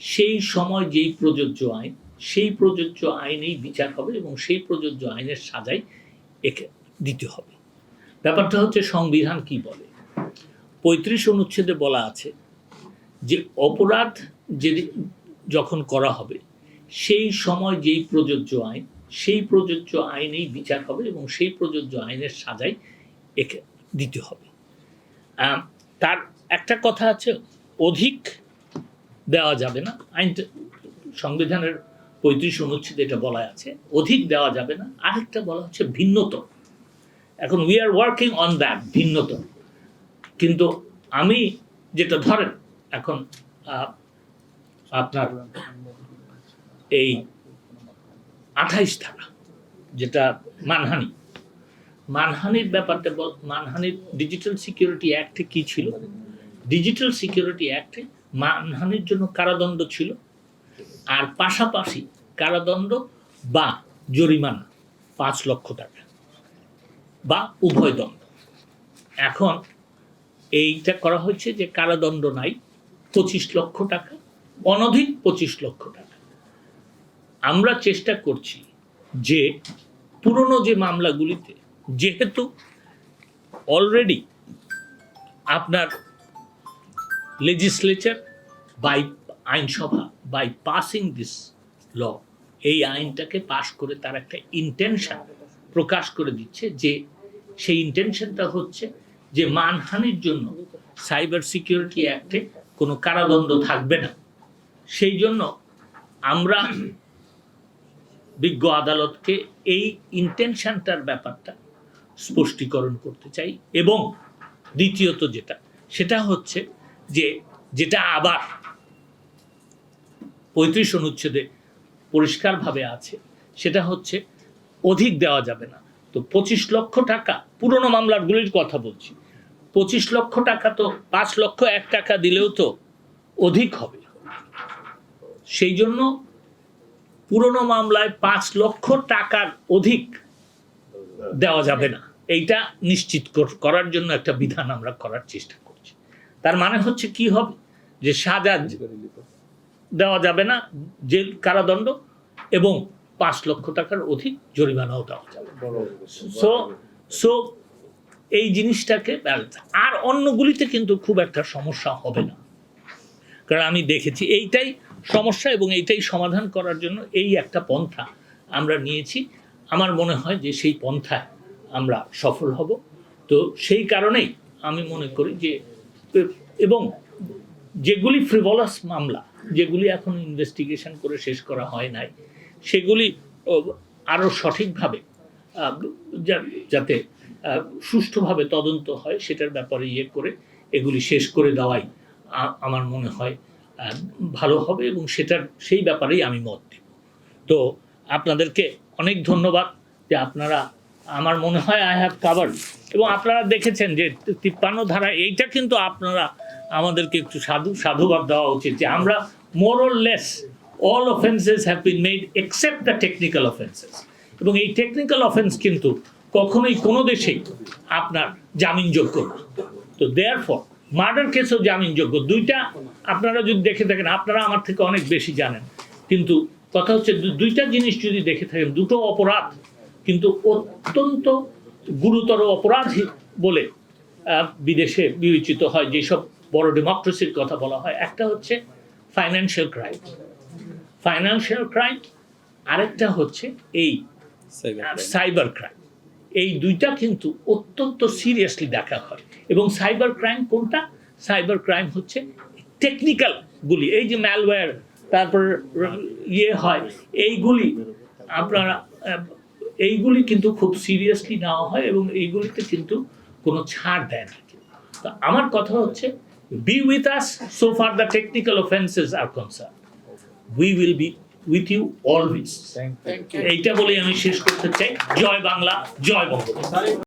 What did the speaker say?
সেই সময় যেই প্রযোজ্য আইন, সেই প্রযোজ্য আইনেই বিচার হবে এবং সেই প্রযোজ্য আইনের সাজাই একে দিতে হবে। ব্যাপারটা হচ্ছে সংবিধান কি বলে? পঁয়ত্রিশ অনুচ্ছেদে বলা আছে যে অপরাধ যে যখন করা হবে, সেই সময় যেই প্রযোজ্য আইন, সেই প্রযোজ্য আইনেই বিচার হবে এবং সেই প্রযোজ্য আইনের সাজাই একে দিতে হবে। তার একটা কথা আছে, অধিক দেওয়া যাবে না। আইনটা সংবিধানের পঁয়ত্রিশ অনুচ্ছেদে এটা বলা আছে। অধিক দেওয়া যাবে না। আরেকটা বলা হচ্ছে ভিন্নতর এখন we are working on that ভিন্নতর কিন্তু আমি যেটা ধরেন, এখন আপনার এই আঠাইশ ধারা, যেটা মানহানি। মানহানির ব্যাপারটা মানহানির ডিজিটাল সিকিউরিটি অ্যাক্টে কি ছিল? ডিজিটাল সিকিউরিটি অ্যাক্টে মানহানির জন্য কারাদণ্ড ছিল, আর পাশাপাশি কারাদণ্ড বা জরিমানা, পাঁচ লক্ষ টাকা বা উভয় দণ্ড। এখন এইটা করা হয়েছে যে কারাদণ্ড নাই, পঁচিশ লক্ষ টাকা, অনধিক পঁচিশ লক্ষ টাকা। আমরা চেষ্টা করছি যে পুরনো যে মামলাগুলিতে, যেহেতু অলরেডি আপনার লেজিসলেচার বাই আইনসভা বাই পাসিং দিস ল এই আইনটাকে পাশ করে তার একটা ইন্টেনশন প্রকাশ করে দিচ্ছে যে সেই ইন্টেনশনটা হচ্ছে যে মানহানির জন্য সাইবার সিকিউরিটি অ্যাক্টে কোনো কারাদণ্ড থাকবে না। সেই জন্য আমরা বিজ্ঞ আদালতকে এই ইন্টেনশনটার ব্যাপারটা স্পষ্টীকরণ করতে চাই এবং দ্বিতীয়ত যেটা, সেটা হচ্ছে যে যেটা আবার পঁয়ত্রিশ অনুচ্ছেদে পরিষ্কারভাবে আছে, সেটা হচ্ছে অধিক দেওয়া যাবে না। তো পঁচিশ লক্ষ টাকা, পুরনো মামলারগুলির কথা বলছি। পঁচিশ লক্ষ টাকা তো পাঁচ লক্ষ এক টাকা দিলেও তো অধিক হবে। সেই জন্য পুরনো মামলায় পাঁচ লক্ষ টাকার অধিক দেওয়া যাবে না। এইটা নিশ্চিত করার জন্য একটা বিধান আমরা করার চেষ্টা করছি। তার মানে হচ্ছে কি হবে? যে সাজা দেওয়া যাবে না, জেল কারাদণ্ড এবং পাঁচ লক্ষ টাকার অধিক জরিমানাও দেওয়া যাবে। সো সো এই জিনিসটাকে আর অন্যগুলিতে কিন্তু খুব একটা সমস্যা হবে না। কারণ আমি দেখেছি এইটাই সমস্যা এবং এইটাই সমাধান করার জন্য এই একটা পন্থা আমরা নিয়েছি। আমার মনে হয় যে সেই পন্থায় আমরা সফল হব। তো সেই কারণেই আমি মনে করি যে, এবং যেগুলি ফ্রিভলাস মামলা যেগুলি এখন ইনভেস্টিগেশন করে শেষ করা হয় নাই, সেগুলি আরও সঠিকভাবে যাতে সুষ্ঠুভাবে তদন্ত হয়, সেটার ব্যাপারে ইয়ে করে এগুলি শেষ করে দেওয়াই আমার মনে হয় ভালো হবে এবং সেটার, সেই ব্যাপারেই আমি মত দেব। তো আপনাদেরকে অনেক ধন্যবাদ যে আপনারা, আমার মনে হয় আই হ্যাভ কাভার এবং আপনারা দেখেছেন যে তিপ্পান্ন ধারা, এইটা কিন্তু আপনারা আমাদেরকে একটু সাধু, সাধুবাদ দেওয়া উচিত যে আমরা more or less all offences have been made except the technical offences এবং এই টেকনিক্যাল অফেন্স কিন্তু কখনোই কোনো দেশেই আপনার জামিনযোগ্য না। তো দেয়ার ফর মার্ডার কেসও জামিনযোগ্য। দুইটা আপনারা যদি দেখে থাকেন, আপনারা আমার থেকে অনেক বেশি জানেন। কিন্তু কথা হচ্ছে দুইটা জিনিস যদি দেখে থাকেন, দুটো অপরাধ কিন্তু অত্যন্ত গুরুতর অপরাধ বলে বিদেশে বিবেচিত হয়। যেসব বড় ডেমোক্রেসির কথা বলা হয় একটা হচ্ছে ফাইন্যান্সিয়াল ক্রাইম ফাইন্যান্সিয়াল ক্রাইম আরেকটা হচ্ছে এই সাইবার ক্রাইম এই দুইটা কিন্তু অত্যন্ত সিরিয়াসলি দেখা হয়। এবং সাইবার ক্রাইম কোনটা? সাইবার ক্রাইম হচ্ছে টেকনিক্যাল গুলি। এই যে ম্যালওয়্যার তারপর ইয়ে হয় এইগুলি আপনারা এইগুলি কিন্তু খুব সিরিয়াসলি নেওয়া হয় এবং এইগুলিতে কিন্তু কোনো ছাড় দেয় না। তো আমার কথা হচ্ছে be with us so far the technical offences are concern we will be with you always এইটা বলে আমি শেষ করতে চাই। জয় বাংলা জয় বঙ্গবন্ধু।